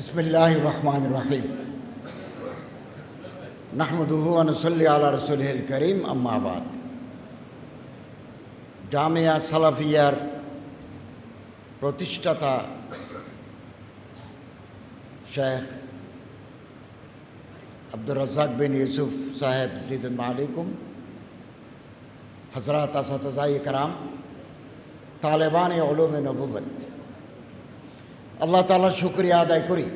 বিসমিল্লাহ রহমান রহিম নাহমদুহু আনসল্লি আলা রসুল করিম আম্মাবাদ জামিয়া সালাফিয়ার প্রতিষ্ঠাতা শেখ আব্দুর রাজ্জাক বিন ইউসুফ সাহেব জিদুল আলাইকুম হজরত আসাতজাই কারাম তালেবান এ ওলুমে নবুবত আল্লাহ তালার শুক্রিয়া আদায় করি।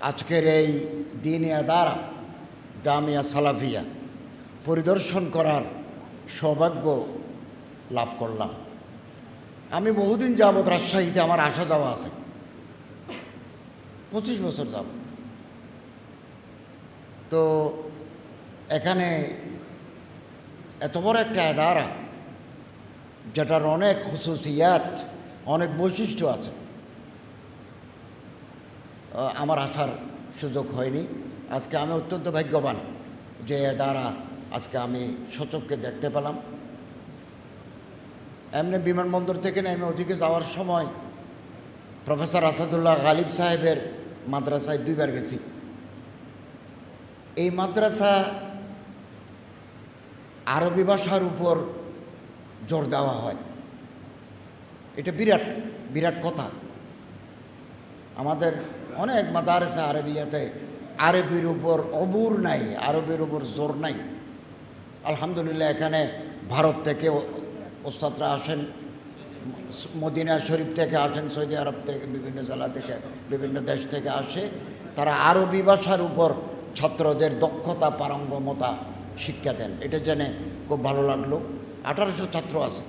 আজকের এই দিনে দ্বারা জামিয়া সালাফিয়া পরিদর্শন করার সৌভাগ্য লাভ করলাম। আমি বহুদিন যাবৎ রাজশাহীতে আমার আসা যাওয়া আছে। পঁচিশ বছর যাবৎ। তো এখানে এত বড় একটা আদারা যেটার অনেক খুশুসিয়াত অনেক বৈশিষ্ট্য আছে। আমার আসার সুযোগ হয়নি। আজকে আমি অত্যন্ত ভাগ্যবান যে দ্বারা আজকে আমি সচককে দেখতে পেলাম। এমনি বিমানবন্দর থেকে নেমে ওদিকে যাওয়ার সময় প্রফেসর আসাদুল্লাহ গালিব সাহেবের মাদ্রাসায় দুইবার গেছি। এই মাদ্রাসা আরবি ভাষার উপর জোর দেওয়া হয়। এটা বিরাট বিরাট কথা। আমাদের অনেক মাদারেসা আরবিয়াতে আরবির উপর অবুর নাই, আরবের উপর জোর নাই। আলহামদুলিল্লাহ, এখানে ভারত থেকে ওস্তাদরা আসেন, মদিনা শরীফ থেকে আসেন, সৌদি আরব থেকে, বিভিন্ন জেলা থেকে, বিভিন্ন দেশ থেকে আসে। তারা আরবি ভাষার উপর ছাত্রদের দক্ষতা, পারঙ্গমতা শিক্ষা দেন। এটা জেনে খুব ভালো লাগল। আঠারোশো ছাত্র আছে।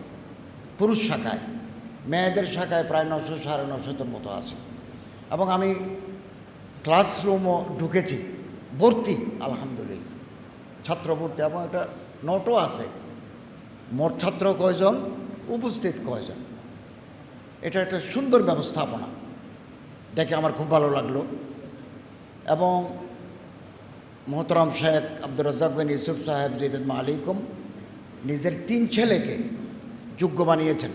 পুরুষ শাখায়। মেয়েদের শাখায় প্রায় নশো, সাড়ে নশোর মতো আছে। এবং আমি ক্লাসরুমও ঢুকেছি। ভর্তি, আলহামদুলিল্লাহ। ছাত্র ভর্তি। এবং এটা নোটও আছে। মোট ছাত্র কয়জন? উপস্থিত কয়জন? এটা একটা সুন্দর ব্যবস্থাপনা। দেখে আমার খুব ভালো লাগল। এবং মোহতরম শেখ আব্দুর রাজ্জাক বিন ইউসুফ সাহেব জিদুল মালিকুম নিজের তিন ছেলেকে যোগ্য বানিয়েছেন।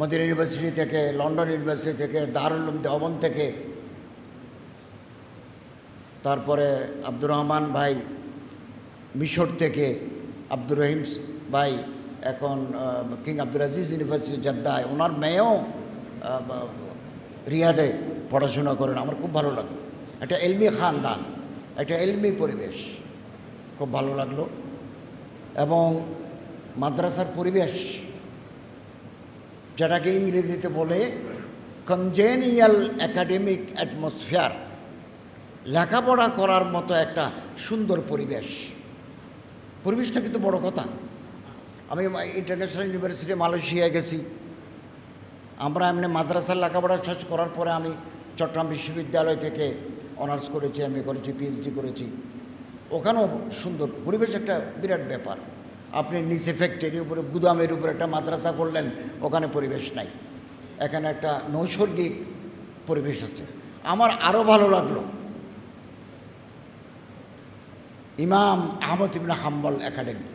মদিনা ইউনিভার্সিটি থেকে, লন্ডন ইউনিভার্সিটি থেকে দারুল উলুম দেওবন থেকে। তারপরে আব্দুর রহমান ভাই মিশর থেকে, আব্দুর রহিম ভাই এখন কিং আব্দুল আজিজ ইউনিভার্সিটি জেদ্দায়, ওনার মেয়েও রিয়াদে পড়াশোনা করেন। আমার খুব ভালো লাগল। একটা এলমি খানদান, একটা এলমি পরিবেশ, খুব ভালো লাগল। এবং মাদ্রাসার পরিবেশ যেটাকে ইংরেজিতে বলে কনজেনিয়াল একাডেমিক অ্যাটমসফিয়ার লেখাপড়া করার মতো একটা সুন্দর পরিবেশ। পরিবেশটা কিন্তু বড় কথা। আমি ইন্টারন্যাশনাল ইউনিভার্সিটি মালয়েশিয়ায় গেছি। আমরা এমনি মাদ্রাসার লেখাপড়া শেষ করার পরে আমি চট্টগ্রাম বিশ্ববিদ্যালয় থেকে অনার্স করেছি এম করেছি পিএইচডি করেছি। ওখানেও সুন্দর পরিবেশ একটা বিরাট ব্যাপার। আপনি নিচে ফ্যাক্টরির উপরে, গুদামের উপরে একটা মাদ্রাসা করলেন, ওখানে পরিবেশ নাই। এখানে একটা নৈসর্গিক পরিবেশ আছে। আমার আরও ভালো লাগল। ইমাম আহমদ ইবনে হাম্বল একাডেমি।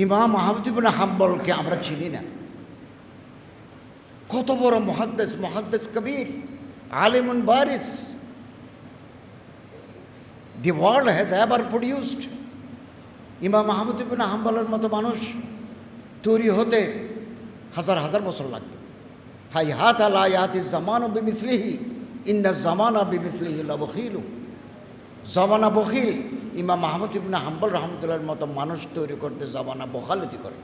ইমাম আহমদ ইবনে হাম্বলকে আমরা চিনি না। কত বড় মহাদ্দেস মহাদ্দেস কবির, আলিমুন বারিস। The world has ever produced Imam Ahmad ibn হাম্বলের মতো মানুষ তৈরি হতে হাজার হাজার বছর লাগবে। হাই হাত আলা ইয়াতি জামান ও বিমিসলিহি, ইন্না জামানা বিমিসলিহি লবখিলু জমানা বখিল, ইমাম মাহমুদ ইবনে হাম্বল রহমতুল্লাহর মতো মানুষ তৈরি করতে জমানা বখালতি করে।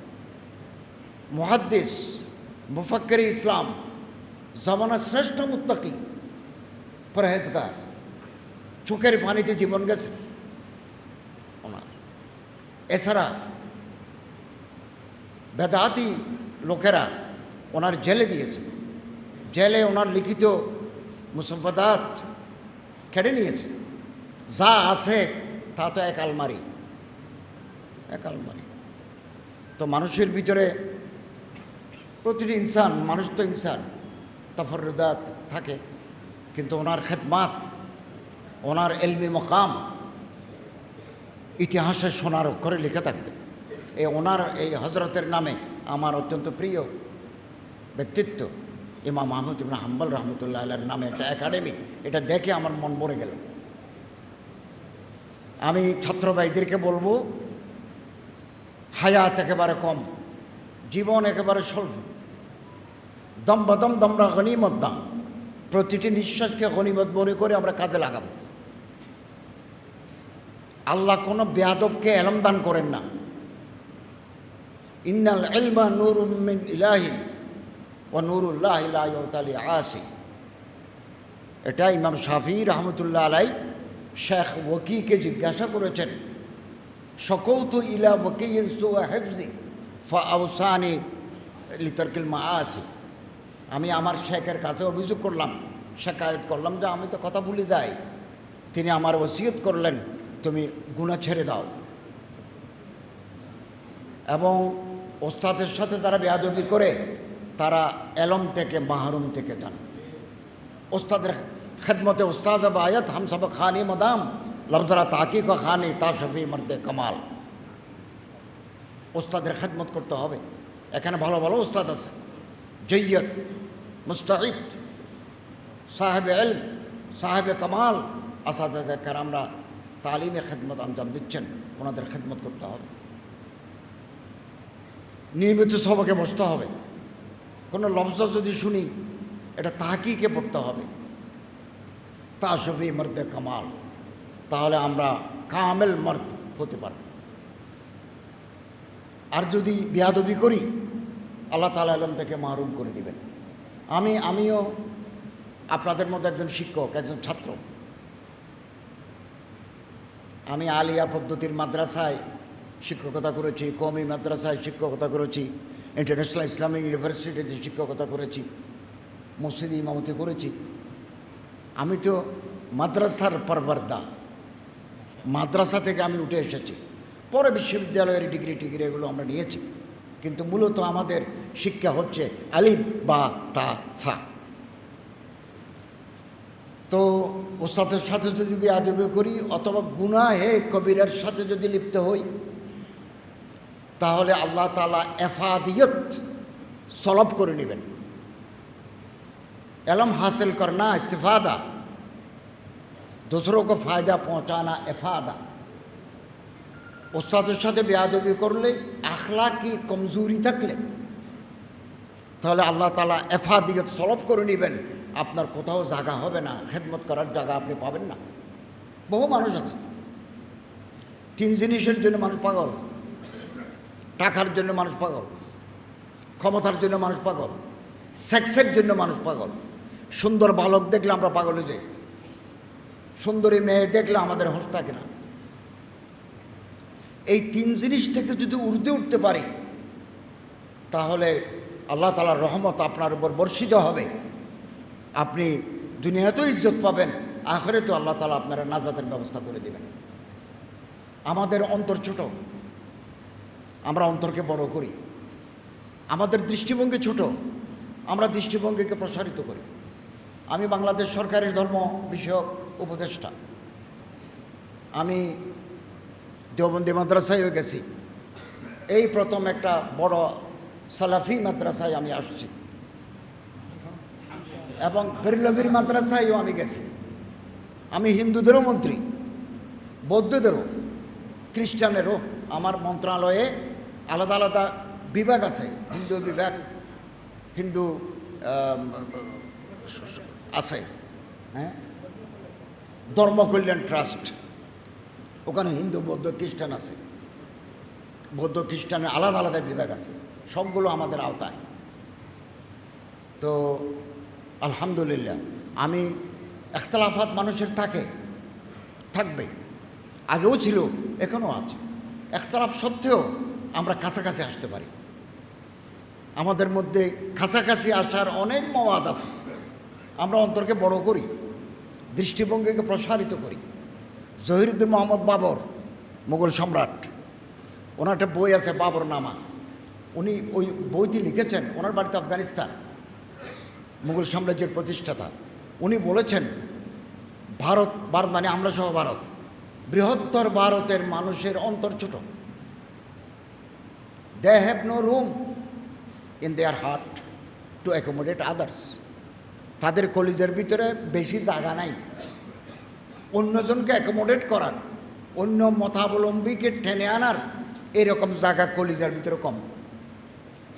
মুহাদ্দিস, মুফাক্কের ইসলাম জমানা শ্রেষ্ঠ মুত্তাকি, পরহেজগার। চোখের পানিতে জীবন গেছে। ওনার। এছাড়া বেদাতি লোকেরা ওনার জেলে দিয়েছে। জেলে ওনার লিখিত মুসফাদাত কেড়ে নিয়েছে। যা আছে তা তো এক আলমারি। এক আলমারি। তো মানুষের ভিতরে প্রতিটি ইনসান মানুষ তো ইনসান তফরদাত থাকে। কিন্তু ওনার খেদমাত ওনার এলমি মকাম ইতিহাসে সোনার অক্ষরে লিখে থাকবে। এই ওনার এই হজরতের নামে আমার অত্যন্ত প্রিয় ব্যক্তিত্ব ইমাম মাহমুদ ইবনা হাম্বল রহমতুল্লাহ আল্লাহর নামে একটা একাডেমি। এটা দেখে আমার মন ভরে গেল। আমি ছাত্র ভাইদেরকে বলব, হায়াত একেবারে কম, জীবন একেবারে স্বল্প, দম বদম দমরা গনিমত দাম। প্রতিটি নিঃশ্বাসকে গনিমত মনে করে আমরা কাজে লাগাবো। আল্লাহ কোনো বেয়াদবকে এলম দান করেন না। ইন্নাল ইলমা নুরুম মিন ইলাহিন ও নুরুল্লাহ ইলাহি আসি এটা ইমাম শাফি রহমতুল্লাহ আলাই শেখ ওকিকে জিজ্ঞাসা করেছেন সকৌত ইলা ওকিন হেফজি ফাউসানি লিতর্কিল মা আসি আমি আমার শেখের কাছে অভিযোগ করলাম, শেখায়ত করলাম যে আমি তো কথা ভুলে যাই। তিনি আমার ওসিয়ত করলেন তুমি গুণা ছেড়ে দাও। এবং ওস্তাদের সাথে যারা বেয়াদবি করে, তারা এলম থেকে, মাহরুম থেকে যান। ওস্তাদের খেদমতে ওস্তাদ আয়াত হামসব খানি মদাম, লফজরা তাকিক খানি তাশফি মর্দে কামাল। ওস্তাদের খেদমত করতে হবে। এখানে ভালো ভালো ওস্তাদ আছে। জৈয়ত মুস্তাহিদ সাহেব এল সাহেব কামাল আসাদ আমরা তালিমে খেদমত আঞ্জাম দিচ্ছেন, ওনাদের খেদমত করতে হবে। নিয়মিত সবাকে বসতে হবে। কোনো লফজ যদি শুনি, এটা তাহাকিকে পড়তে হবে। তা শফি মর্দে কামাল, তাহলে আমরা কামেল মর্দ হতে পারব। আর যদি বিয়াদবি করি, আল্লাহ তালা আলম থেকে মাহরুম করে দিবেন। আমি, আমিও আপনাদের মধ্যে একজন শিক্ষক, একজন ছাত্র। আমি আলিয়া পদ্ধতির মাদ্রাসায় শিক্ষকতা করেছি কমি মাদ্রাসায় শিক্ষকতা করেছি ইন্টারন্যাশনাল ইসলামিক ইউনিভার্সিটিতে শিক্ষকতা করেছি, মসজিদ ইমামতি করেছি। আমি তো মাদ্রাসার পরবর্দা। মাদ্রাসা থেকে আমি উঠে এসেছি। পরে বিশ্ববিদ্যালয়ের ডিগ্রি টিগ্রি এগুলো আমরা নিয়েছি। কিন্তু মূলত আমাদের শিক্ষা হচ্ছে আলিফ বা তা সা। তো ওস্তাদের সাথে যদি বেয়াদবি করি অথবা গুনাহে কবিরের সাথে যদি লিপ্ত হই তাহলে আল্লাহ তালা এফাদিয়ত সলভ করে নেবেন एलम हासिल करना इस्तीफादा दूसरों को फ़ायदा पहुंचाना इफादा ওস্তাদের সাথে বেয়াদবি করলে আখলাকি কমজোরি থাকলে তাহলে আল্লাহ তালা এফাদিয়ত সলভ করে নেবেন আপনার কোথাও জায়গা হবে না, খেদমত করার জায়গা আপনি পাবেন না। বহু মানুষ আছে। তিন জিনিসের জন্য মানুষ পাগল, টাকার জন্য মানুষ পাগল, ক্ষমতার জন্য মানুষ পাগল, সেক্সের জন্য মানুষ পাগল। সুন্দর বালক দেখলে আমরা পাগল হয়ে যাই। সুন্দরী মেয়ে দেখলে আমাদের হোস থাকে না। এই তিন জিনিস থেকে যদি উর্দে উঠতে পারি, তাহলে আল্লাহ তালার রহমত আপনার উপর বর্ষিত হবে। আপনি দুনিয়াতেও ইজ্জত পাবেন আখরে তো আল্লাহ তালা আপনারা নাজাতের ব্যবস্থা করে দেবেন। আমাদের অন্তর ছোট, আমরা অন্তরকে বড় করি। আমাদের দৃষ্টিভঙ্গি ছোট, আমরা দৃষ্টিভঙ্গিকে প্রসারিত করি। আমি বাংলাদেশ সরকারের ধর্ম বিষয়ক উপদেষ্টা। আমি দেওবন্দি মাদ্রাসায়ও গেছি। এই প্রথম একটা বড় সালাফি মাদ্রাসায় আমি আসছি। এবং বেরলভির মাদ্রাসায়ও আমি গেছি। আমি হিন্দুদেরও মন্ত্রী, বৌদ্ধদেরও, খ্রিস্টানেরও। আমার মন্ত্রণালয়ে আলাদা আলাদা বিভাগ আছে, হিন্দু বিভাগ, হিন্দু আছে হ্যাঁ? ধর্মকল্যাণ ট্রাস্ট, ওখানে হিন্দু, বৌদ্ধ, খ্রিস্টান আছে। বৌদ্ধ, খ্রিস্টানের আলাদা আলাদা বিভাগ আছে, সবগুলো আমাদের আওতায়। তো আলহামদুলিল্লাহ, আমি এখতলাফাত মানুষের থাকে, থাকবে। আগেও ছিল, এখনও আছে। এখতলাফ সত্ত্বেও আমরা কাছাকাছি আসতে পারি। আমাদের মধ্যে কাছাকাছি আসার অনেক মওয়াদ আছে। আমরা অন্তরকে বড় করি, দৃষ্টিভঙ্গিকে প্রসারিত করি। জহিরুদ্দিন মোহাম্মদ বাবর, মুঘল সম্রাট, ওনার একটা বই আছে বাবর নামা উনি ওই বইটি লিখেছেন, ওনার বাড়িতে আফগানিস্তান। মুঘল সাম্রাজ্যের প্রতিষ্ঠাতা। উনি বলেছেন, ভারত ভারত মানে আমরা সহ ভারত। বৃহত্তর ভারতের মানুষের অন্তর ছোট। They have no room in their heart to accommodate others তাদের কলিজের ভিতরে বেশি জায়গা নাই। অন্যজনকে অ্যাকোমোডেট করার, অন্য মতাবলম্বীকে টেনে আনার এরকম জায়গা কলিজার ভিতরে কম।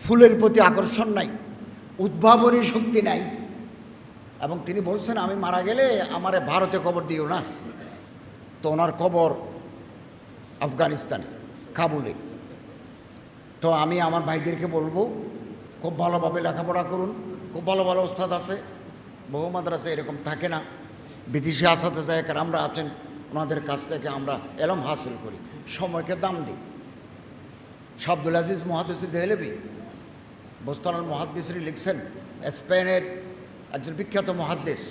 ফুলের প্রতি আকর্ষণ নাই। উদ্ভাবনী শক্তি নাই। এবং তিনি বলছেন, আমি মারা গেলে আমারে ভারতে কবর দিও না। তো ওনার কবর আফগানিস্তানে, কাবুলে। তো আমি আমার ভাইদেরকে বলব, খুব ভালোভাবে লেখাপড়া করুন। খুব ভালো ভালো ওস্তাদ আছে, বহু মাদ্রাসা এরকম থাকে না। বিদেশি আসাতে যায় আমরা আছেন, ওনাদের কাছ থেকে আমরা এলম হাসিল করি। সময়কে দাম দিই। শাব্দুল আজিজ মহাদিস দেহলেবি বোস্তানুল মহাদ্দিসরি লিখছেন স্পেনের একজন বিখ্যাত মহাদ্দেশ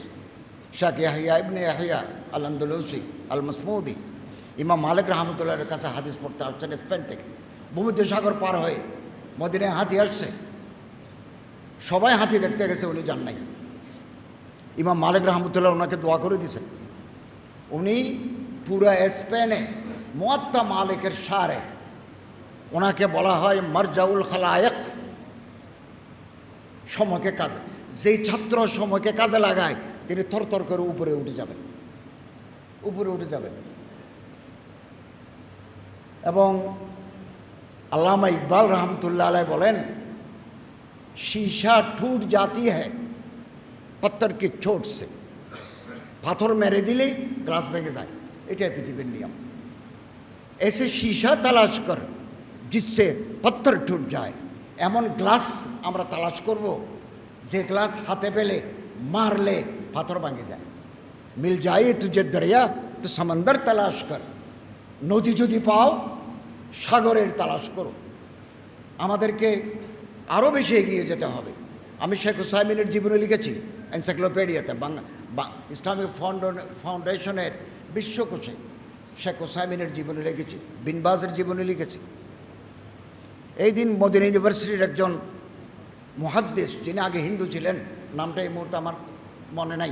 শাক ইয়াহিয়া ইবনে ইয়াহিয়া আল আন্দুলুসি আল মসমুদি ইমাম মালিক রহমতুল্লাহের কাছে হাদিস পড়তে আসছেন স্পেন থেকে। ভূমধ্য সাগর পার হয়ে মদিনায় হাতি আসছে। সবাই হাতি দেখতে গেছে, উনি যান নাই। ইমাম মালিক রহমতুল্লাহ ওনাকে দোয়া করে দিয়েছেন। উনি পুরা স্পেনে মোয়াত্তা মালিকের সারে, ওনাকে বলা হয় মারজাউল খালায়েক। সময়কে কাজে যেই ছাত্র সময়কে কাজে লাগায় তিনি থরথর করে উপরে উঠে যাবেন উপরে উঠে যাবেন এবং আল্লামা ইকবাল রহমতুল্লাহ আলাই বলেন शीशा टूट जाती है पत्थर की चोट से পাথর মেরে দিলেই গ্লাস ভেঙে যায় এটাই পৃথিবীর নিয়ম এসে শীশা তালাশ কর জিসে পত্থর টুট যায় এমন গ্লাস আমরা তালাশ করব, যে গ্লাস হাতে পেলে মারলে পাথর ভাঙে যায়। মিল যায় তুঝে দরিয়া, তো সমন্দর তালাশ কর। নদী যদি পাও, সাগরের তালাশ করো। আমাদেরকে আরও বেশি এগিয়ে যেতে হবে। আমি শেখ হুসাইমিনের জীবনে লিখেছি, এনসাইক্লোপিডিয়াতে, বাংলা ইসলামিক ফাউন্ডেশনের বিশ্বকোষে। শেখ হুসাইমিনের জীবনে লিখেছি, বিনবাজের জীবনে লিখেছি। এই দিন মদিনা ইউনিভার্সিটির একজন মহাদ্দেশ যিনি আগে হিন্দু ছিলেন, নামটা এই মুহূর্তে আমার মনে নাই।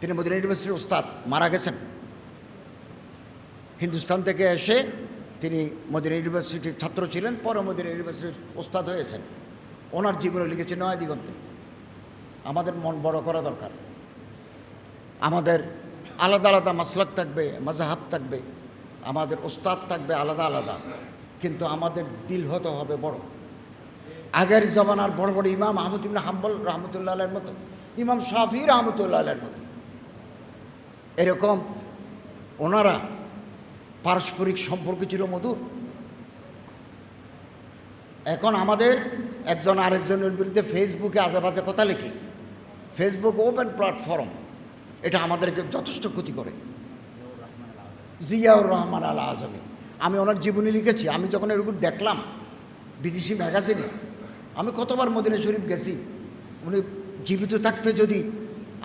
তিনি মদিনা ইউনিভার্সিটির ওস্তাদ মারা গেছেন। হিন্দুস্তান থেকে এসে তিনি মদিনা ইউনিভার্সিটির ছাত্র ছিলেন, পরে মদিনা ইউনিভার্সিটির ওস্তাদ হয়েছেন। ওনার জীবনে লিখেছে নয় দিগন্তে। আমাদের মন বড় করা দরকার। আমাদের আলাদা আলাদা মাসলাক থাকবে মাজাহাব থাকবে, আমাদের ওস্তাদ থাকবে আলাদা আলাদা। কিন্তু আমাদের দিল হতে হবে বড়। আগের জমানার বড় বড় ইমাম আহমদ ইবনে হাম্বল রহমতুল্লাহ মতো, ইমাম শাফি রহমতুল্লাহ মতো। এরকম ওনারা পারস্পরিক সম্পর্ক ছিল মধুর। এখন আমাদের একজন আরেকজনের বিরুদ্ধে ফেসবুকে আজে বাজে কথা লিখি, ফেসবুক ওপেন প্ল্যাটফর্ম, এটা আমাদেরকে যথেষ্ট ক্ষতি করে। জিয়াউর রহমান আল আজমি। আমি ওনার জীবনী লিখেছি, আমি যখন এরকম দেখলাম বিদেশি ম্যাগাজিনে, আমি কতবার মদিনা শরীফ গেছি, উনি জীবিত থাকতে যদি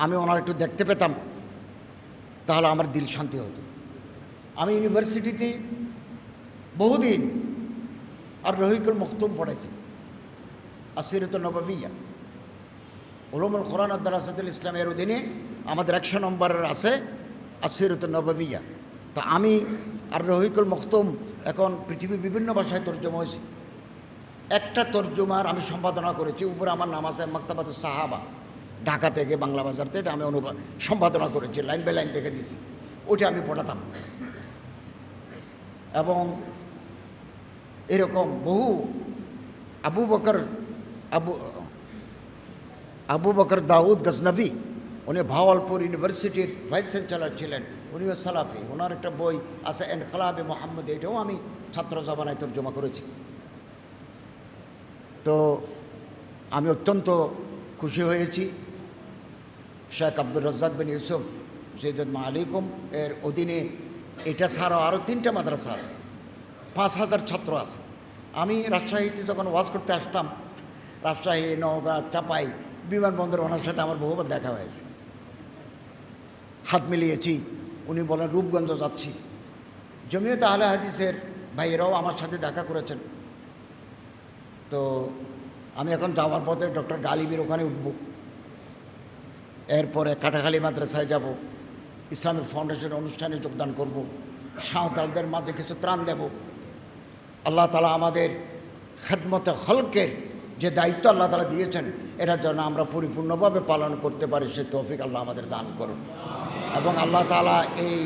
আমি ওনার একটু দেখতে পেতাম, তাহলে আমার দিল শান্তি হতো। আমি ইউনিভার্সিটিতে বহুদিন আর রহিকুল মখতুম পড়েছি আসিরত নবাবিয়া। ওলমুল কোরআন আদারাসাতুল ইসলামের অধীনে আমাদের একশো নম্বরের আছে আসিরত নবাবিয়া। তো আমি আর রহিকুল মখতুম এখন পৃথিবীর বিভিন্ন ভাষায় তর্জমা হয়েছে। একটা তর্জমার আমি সম্পাদনা করেছি, উপরে আমার নাম আছে মাক্তাবাত সাহাবা। ঢাকা থেকে বাংলা বাজার থেকে আমি অনুবাদ সম্পাদনা করেছি, লাইন বাই লাইন থেকে দিয়েছি। ওইটা আমি পড়াতাম। এবং এরকম বহু আবু বকর, আবু আবু বকর দাউদ গজনবী, উনি ভাওয়ালপুর ইউনিভার্সিটির ভাইস চ্যান্সেলর ছিলেন। উনিও সালাফি, ওনার একটা বই আছে এনকলাবে মোহাম্মদ, এটাও আমি ছাত্র জমানায় তর্জমা করেছি। তো আমি অত্যন্ত খুশি হয়েছি। শেখ আব্দুর রাজ্জাক বিন ইউসুফ সৈয়দ মালিকুম এর অধীনে এটা ছাড়াও আরও তিনটা মাদ্রাসা আছে, পাঁচ হাজার ছাত্র আছে। আমি রাজশাহীতে যখন ওয়াজ করতে আসতাম, রাজশাহী, নওগাঁ, চাপাই, বিমানবন্দর, ওনার সাথে আমার বহুবার দেখা হয়েছে। হাত মিলিয়েছি। উনি বলেন, রূপগঞ্জ যাচ্ছি। জমিয়ত আহলে হাদিসের ভাইয়েরাও আমার সাথে দেখা করেছেন। তো আমি এখন যাওয়ার পথে ডক্টর গালিবের ওখানে উঠব। এরপরে কাটাখালী মাদ্রাসায় যাব। ইসলামিক ফাউন্ডেশন অনুষ্ঠানে যোগদান করব। সাঁওতালদের মাঝে কিছু ত্রাণ দেব। আল্লাহ তালা আমাদের খেদমতে হলকের যে দায়িত্ব আল্লাহ তালা দিয়েছেন, এটা যেন আমরা পরিপূর্ণভাবে পালন করতে পারি, সে তৌফিক আল্লাহ আমাদের দান করুন। এবং আল্লাহ তালা এই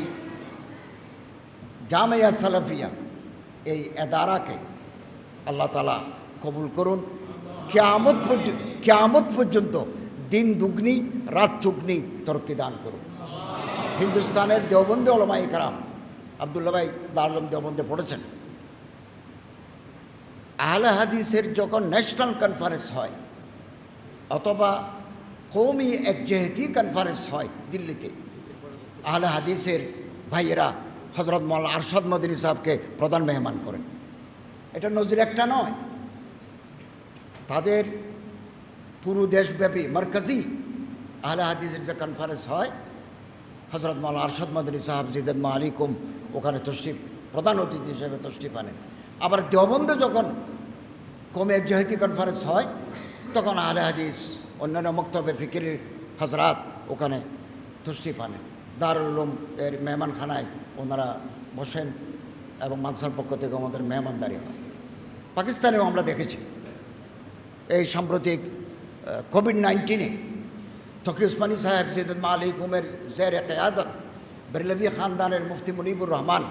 জামিয়া সালাফিয়া এই এদারাকে আল্লাহ তালা কবুল করুন। কেয়ামত পর্যন্ত কেয়ামত পর্যন্ত দিন দুগ্নি, রাত চুগ্নি তরক্কি দান করুন। হিন্দুস্তানের দেওবন্দে ওলমাই কারাম আবদুল্লা ভাই দারুলম দেওবন্দে পড়েছেন। আহলে হাদিসের যখন ন্যাশনাল কনফারেন্স হয়, অথবা কৌমি একজেহেতি কনফারেন্স হয় দিল্লিতে আহলে হাদিসের ভাইয়েরা হজরত মল আরশদ মদিনী সাহেবকে প্রধান মেহমান করেন। এটা নজির একটা নয়। তাদের পুরো দেশব্যাপী মার্কাজি আহলে হাদিসের যে কনফারেন্স হয় হজরত মাল আরশদ মদিনী সাহেব জিদেদ মা আলিকুম ওখানে তশরিফ, প্রধান অতিথি হিসেবে তশরিফ আনেন। আবার দেওবন্দে যখন কমে জাহিতি কনফারেন্স হয়, তখন আহলে হাদিস অন্যান্য মক্তবে ফিকিরের হজরাত ওখানে তশরিফ আনেন। দারুল উলুম এর মেহমানখানায় ওনারা বসেন এবং মানসার পক্ষ থেকে আমাদের মেহমানদারি হয়। পাকিস্তানেও আমরা দেখেছি এই সাম্প্রতিক কোভিড নাইন্টিনে তকি উসমানী সাহেব, সৈয়দ মালিক উমের জের কেয়াদত বেরলভি খানদানের মুফতি মুনিবুর রহমান,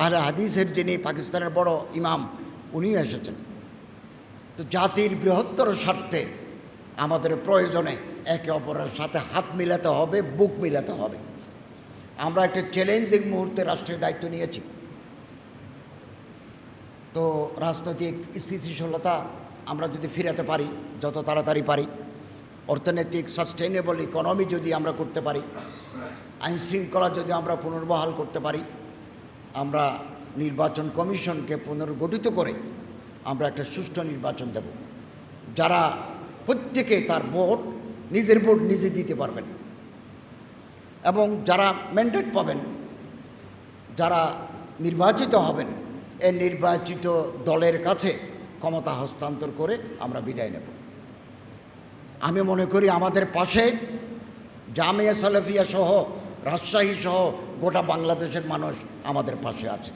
আহলে হাদিসের যিনি পাকিস্তানের বড় ইমাম, উনিও এসেছেন। তো জাতির বৃহত্তর স্বার্থে আমাদের প্রয়োজনে একে অপরের সাথে হাত মিলাতে হবে, বুক মিলাতে হবে। আমরা একটা চ্যালেঞ্জিং মুহূর্তে রাষ্ট্রের দায়িত্ব নিয়েছি। তো রাজনৈতিক স্থিতিশীলতা আমরা যদি ফিরাতে পারি, যত তাড়াতাড়ি পারি, অর্থনৈতিক সাস্টেনেবল ইকোনমি যদি আমরা করতে পারি, আইন শৃঙ্খলা যদি আমরা পুনর্বহাল করতে পারি, আমরা নির্বাচন কমিশনকে পুনর্গঠিত করে আমরা একটা সুষ্ঠু নির্বাচন দেব। যারা প্রত্যেকে তার ভোট, নিজের ভোট নিজে দিতে পারবেন। এবং যারা ম্যান্ডেট পাবেন, যারা নির্বাচিত হবেন, এ নির্বাচিত দলের কাছে ক্ষমতা হস্তান্তর করে আমরা বিদায় নেব। আমি মনে করি আমাদের পাশে জামিয়া সালেফিয়া সহ, রাজশাহী সহ গোটা বাংলাদেশের মানুষ আমাদের পাশে আছে।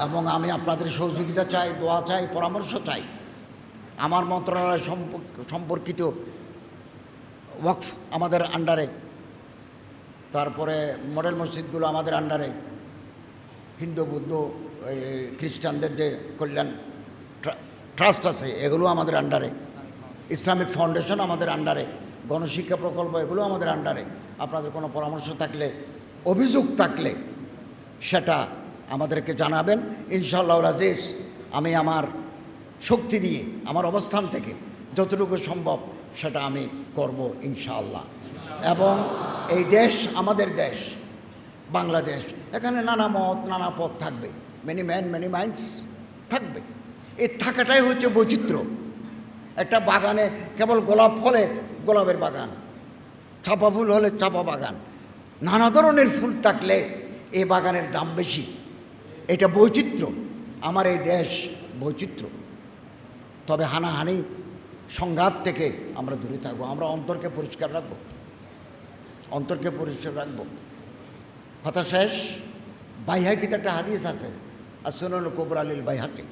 এবং আমি আপনাদের সহযোগিতা চাই, দোয়া চাই, পরামর্শ চাই। আমার মন্ত্রণালয় সম্পর্ক- সম্পর্কিত ওয়াকফ আমাদের আন্ডারে তারপরে মডেল মসজিদগুলো আমাদের আন্ডারে হিন্দু, বৌদ্ধ খ্রিস্টানদের যে কল্যাণ ট্রাস্ট আছে, এগুলো আমাদের আন্ডারে ইসলামিক ফাউন্ডেশন আমাদের আন্ডারে গণশিক্ষা প্রকল্প, এগুলো আমাদের আন্ডারে আপনাদের কোনো পরামর্শ থাকলে, অভিযোগ থাকলে, সেটা আমাদেরকে জানাবেন। ইনশাল্লাহ রাজেশ, আমি আমার শক্তি দিয়ে, আমার অবস্থান থেকে যতটুকু সম্ভব সেটা আমি করব ইনশাআল্লাহ। এবং এই দেশ আমাদের দেশ, বাংলাদেশ, এখানে নানা মত, নানা পথ থাকবে। মেনি ম্যান মেনি মাইন্ডস থাকবে। এই থাকাটাই হচ্ছে বৈচিত্র্য। একটা বাগানে কেবল গোলাপ ফলে গোলাপের বাগান, চাপা ফুল হলে চাপা বাগান, নানা ধরনের ফুল থাকলে এই বাগানের দাম বেশি। এটা বৈচিত্র্য। আমার এই দেশ বৈচিত্র্য। তবে হানাহানি সংঘাত থেকে আমরা দূরে থাকব, আমরা অন্তরকে পরিষ্কার রাখব। অন্তরকে পরিষ্কার রাখব। কথা শেষ? বাইহাকিতে একটা হাদিস আছে, আর সুনন কবর আলীল বাইহাকি।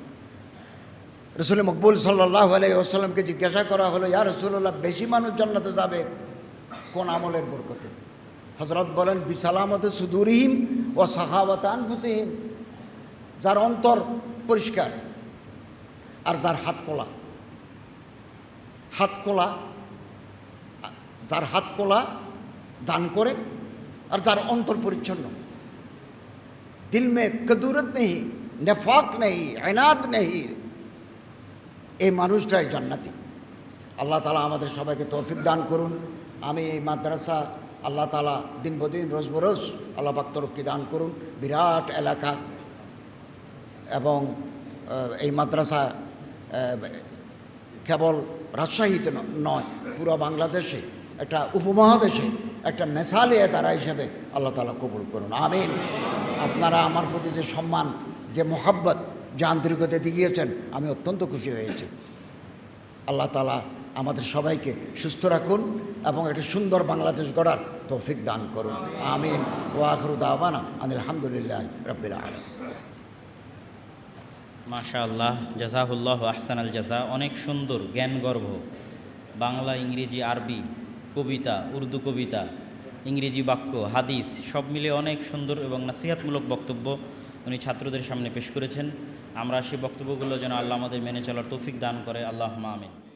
রসুল মকবুল সাল্লাহ আলাই জিজ্ঞাসা করা হলো, ইয়া রসুল্লাহ বেশি মানুষ জান্নাতে যাবে কোন আমলের বরকতে? হজরত বলেন বিসালামতে সুদুরহিম ও সাহাবত আনফুসিহিম। যার অন্তর পরিষ্কার, আর যার হাত কোলা হাত কোলা, যার হাত কোলা দান করে আর যার অন্তর পরিচ্ছন্ন। দিল মে কদুরত নেই নেফাক নেই আয়নাত নেই এই মানুষটাই জান্নাতি। আল্লাহ তালা আমাদের সবাইকে তৌফিক দান করুন। আমি এই মাদ্রাসা আল্লাহ তালা দিন বদিন রোজ বরোজ আল্লাহ পাক তরক্কি দান করুন। বিরাট এলাকা এবং এই মাদ্রাসা কেবল রাজশাহীতে নয়, পুরো বাংলাদেশে একটা উপমহাদেশে একটা মেসালে তারা হিসেবে আল্লাহ তালা কবুল করুন। আমিন। আপনারা আমার প্রতি যে সম্মান, যে মোহাব্বত, যে আন্তরিকতা দেখিয়েছেন, আমি অত্যন্ত খুশি হয়েছি। আল্লাহ তালা আমাদের সবাইকে সুস্থ রাখুন এবং একটা সুন্দর বাংলাদেশ গড়ার তৌফিক দান করুন। আমিন। ওয়াখরুদ আহবানা আনিল আলহামদুলিল্লাহ রবিল আলম মাশা আল্লাহ জাজাহুল্লাহ আহসান আল জাজা, অনেক সুন্দর, জ্ঞানগর্ভ। বাংলা, ইংরেজি, আরবি, কবিতা, উর্দু কবিতা, ইংরেজি বাক্য, হাদিস, সব মিলে অনেক সুন্দর এবং নাসিহাতমূলক বক্তব্য উনি ছাত্রদের সামনে পেশ করেছেন। আমরা সেই বক্তব্যগুলো যেন আল্লাহ আমাদের মেনে চলার তৌফিক দান করে। আল্লাহ আমিন।